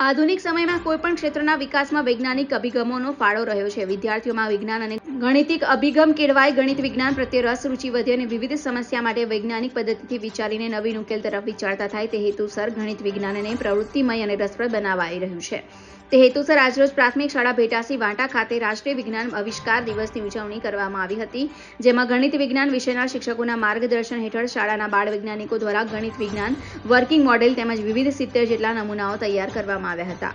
આધુનિક સમયમાં કોઈપણ ક્ષેત્રના વિકાસમાં વૈજ્ઞાનિક અભિગમોનો ફાળો રહ્યો છે. વિદ્યાર્થીઓમાં વિજ્ઞાન અને ગણિતિક અભિગમ કેળવાય, ગણિત વિજ્ઞાન પ્રત્યે રસ, રૂચિ વધે અને વિવિધ સમસ્યા માટે વૈજ્ઞાનિક પદ્ધતિથી વિચારીને નવીન ઉકેલ તરફ વિચારતા થાય, તે હેતુસર ગણિત વિજ્ઞાનને પ્રવૃત્તિમય અને રસપ્રદ બનાવાઈ રહ્યું છે. તે હેતુસર આજરોજ પ્રાથમિક શાળા ભેટાસી વાંટા ખાતે રાષ્ટ્રીય વિજ્ઞાન આવિષ્કાર દિવસની ઉજવણી કરવામાં આવી હતી, જેમાં ગણિત વિજ્ઞાન વિષયના શિક્ષકોના માર્ગદર્શન હેઠળ શાળાના બાળ વૈજ્ઞાનિકો દ્વારા ગણિત વિજ્ઞાન વર્કિંગ મોડેલ તેમજ વિવિધ સિત્તેર જેટલા નમૂનાઓ તૈયાર કરવામાં આવ્યા હતા.